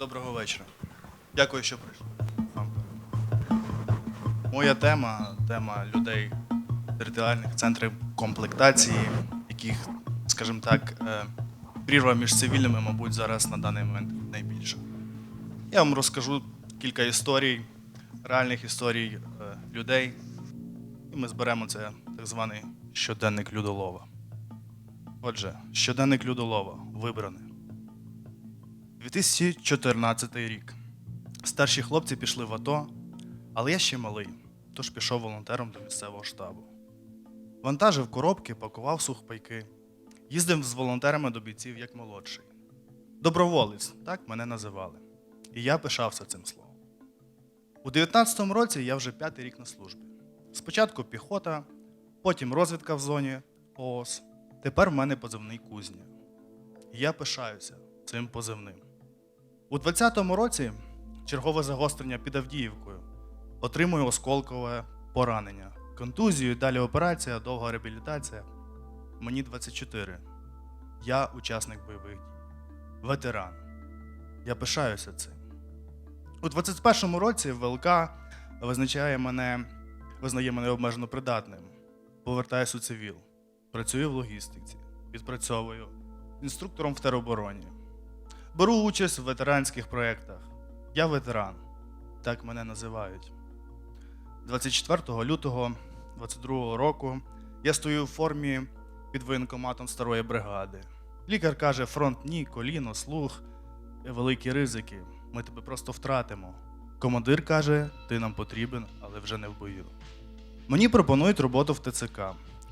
Доброго вечора. Дякую, що прийшли. Моя тема тема людей територіальних центрів комплектації, яких, скажімо так, е, прірва між цивільними, мабуть, зараз на даний момент найбільша. Я вам розкажу кілька історій, реальних історій е, людей, і ми зберемо це так званий щоденник людолова. Отже, щоденник людолова вибраний. 2014 рік. Старші хлопці пішли в АТО, але я ще малий, тож пішов волонтером до місцевого штабу. Вантажив коробки, пакував сухпайки, їздив з волонтерами до бійців як молодший. Доброволець, так мене називали. І я пишався цим словом. У 19-му році я вже п'ятий рік на службі. Спочатку піхота, потім розвідка в зоні ООС. Тепер в мене позивний кузня. Я пишаюся цим позивним. У 20-му році чергове загострення під Авдіївкою. Отримую осколкове поранення, контузію, далі операція, довга реабілітація. Мені 24. Я учасник бойових дій. Ветеран. Я пишаюся цим. У 21-му році ВЛК визначає мене, визнає мене обмежено придатним. Повертаюся у цивіл. Працюю в логістиці, відпрацьовую інструктором в теробороні. Беру участь в ветеранських проєктах. Я ветеран, так мене називають. 24 лютого 22 року я стою в формі під воєнкоматом старої бригади. Лікар каже: фронт ні, коліно, слух, великі ризики. Ми тебе просто втратимо. Командир каже, ти нам потрібен, але вже не в бою. Мені пропонують роботу в ТЦК,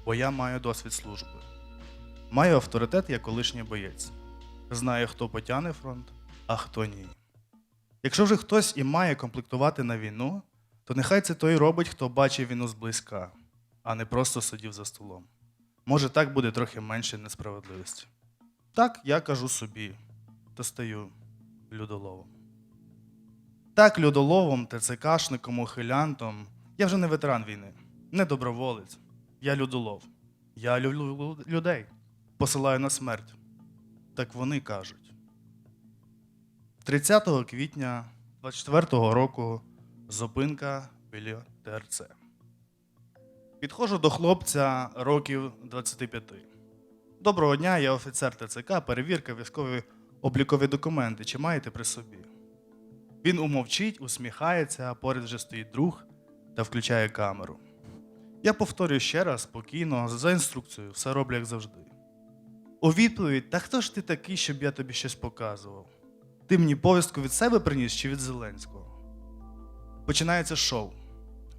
бо я маю досвід служби. Маю авторитет як колишній боєць. Знаю, хто потягне фронт, а хто ні. Якщо вже хтось і має комплектувати на війну, то нехай це той робить, хто бачив війну зблизька, а не просто сидів за столом. Може, так буде трохи менше несправедливості. Так я кажу собі, та стаю людоловом. Так, людоловом, ТЦКшником, ухилянтом. Я вже не ветеран війни, не доброволець. Я людолов. Я люблю людей. Посилаю на смерть. Так вони кажуть. 30 квітня 24-го року зупинка біля ТРЦ. Підходжу до хлопця років 25. Доброго дня, я офіцер ТЦК, перевірка військові облікові документи. Чи маєте при собі? Він умовчить, усміхається, а поряд вже стоїть друг та включає камеру. Я повторюю ще раз спокійно, за інструкцією, все роблю як завжди. У відповідь: Та хто ж ти такий, щоб я тобі щось показував? Ти мені повістку від себе приніс чи від Зеленського? Починається шоу.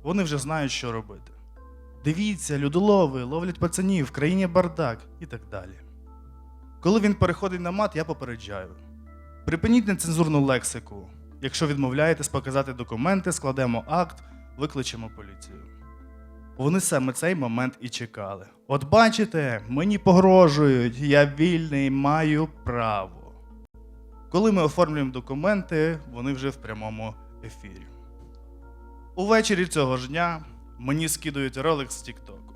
Вони вже знають, що робити. Дивіться, людолови, ловлять пацанів, в країні бардак і так далі. Коли він переходить на мат, я попереджаю. Припиніть нецензурну лексику. Якщо відмовляєтесь показати документи, складемо акт, викличемо поліцію. Вони саме цей момент і чекали. От бачите, мені погрожують, я вільний, маю право. Коли ми оформлюємо документи, вони вже в прямому ефірі. Увечері цього ж дня мені скидують ролик з Тіктоку.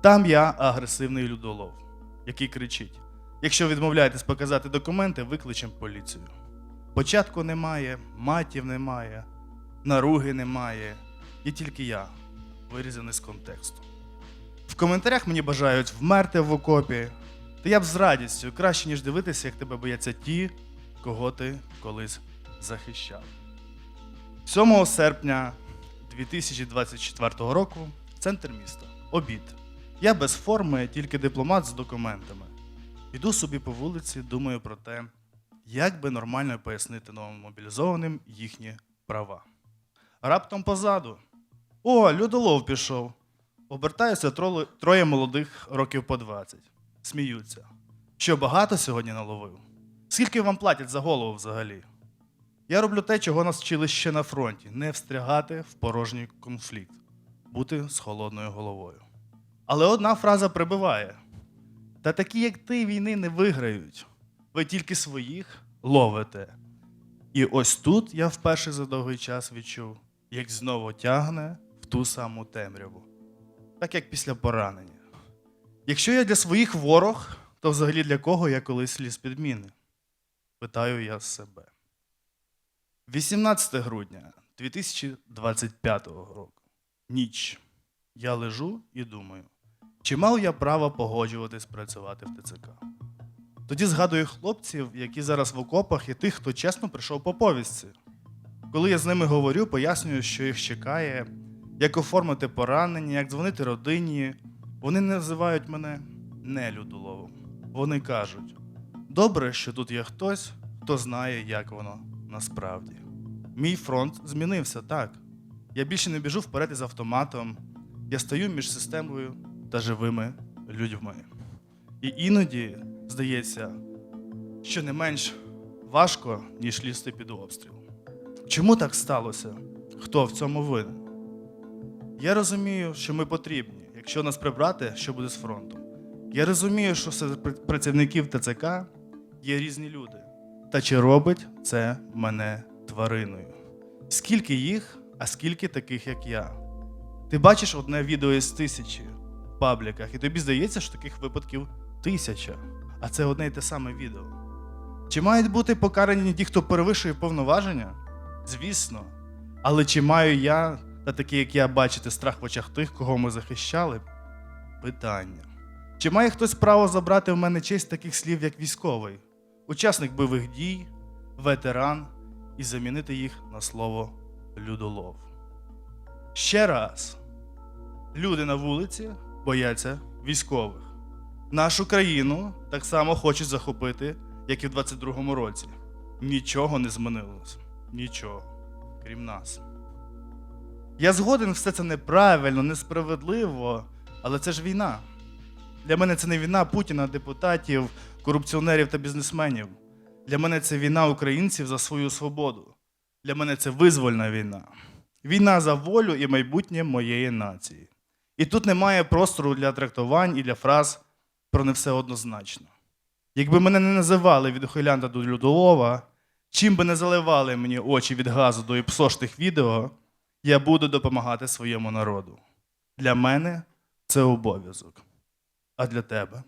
Там я агресивний людолов, який кричить: якщо відмовляєтесь показати документи, викличемо поліцію. Початку немає, матів немає, наруги немає, є тільки я, вирізаний з контексту. В коментарях мені бажають вмерти в окопі, та я б з радістю краще, ніж дивитися, як тебе бояться ті, кого ти колись захищав. 7 серпня 2024 року центр міста. Обід. Я без форми, тільки дипломат з документами. Іду собі по вулиці, думаю про те, як би нормально пояснити новим мобілізованим їхні права. Раптом позаду. О, людолов пішов. Обертаюся троє молодих років по 20. Сміються. Що багато сьогодні наловив? Скільки вам платять за голову взагалі? Я роблю те, чого нас вчили ще на фронті: не встрягати в порожній конфлікт, бути з холодною головою. Але одна фраза прибиває: та такі, як ти, війни не виграють. Ви тільки своїх ловите. І ось тут я вперше за довгий час відчув, як знову тягне ту саму темряву, так як після поранення. Якщо я для своїх ворог, то взагалі для кого я колись ліз під міни? Питаю я себе. 18 грудня 2025 року. Ніч. Я лежу і думаю, чи мав я право погоджуватись працювати в ТЦК? Тоді згадую хлопців, які зараз в окопах, і тих, хто чесно прийшов по повістці. Коли я з ними говорю, пояснюю, що їх чекає, як оформити поранення, як дзвонити родині. Вони називають мене нелюдоловом. Вони кажуть: добре, що тут є хтось, хто знає, як воно насправді. Мій фронт змінився так. Я більше не біжу вперед із автоматом. Я стою між системою та живими людьми. І іноді здається, що не менш важко, ніж лізти під обстріл. Чому так сталося? Хто в цьому винен? Я розумію, що ми потрібні. Якщо нас прибрати, що буде з фронтом? Я розумію, що серед працівників ТЦК є різні люди. Та чи робить це мене твариною? Скільки їх, а скільки таких, як я? Ти бачиш одне відео із тисячі в пабліках, і тобі здається, що таких випадків тисяча, а це одне й те саме відео. Чи мають бути покарані ті, хто перевищує повноваження? Звісно. Але чи маю я та такі, як я, бачити страх в очах тих, кого ми захищали? Питання. Чи має хтось право забрати в мене честь таких слів, як військовий, учасник бойових дій, ветеран, і замінити їх на слово людолов? Ще раз. Люди на вулиці бояться військових. Нашу країну так само хочуть захопити, як і в 22-му році. Нічого не змінилось. Нічого, крім нас. Я згоден, все це неправильно, несправедливо, але це ж війна. Для мене це не війна Путіна, депутатів, корупціонерів та бізнесменів. Для мене це війна українців за свою свободу. Для мене це визвольна війна. Війна за волю і майбутнє моєї нації. І тут немає простору для трактувань і для фраз про не все однозначно. Якби мене не називали від ухилянта до людолова, чим би не заливали мені очі від газу до іпсоштих відео, я буду допомагати своєму народу. Для мене це обов'язок. А для тебе?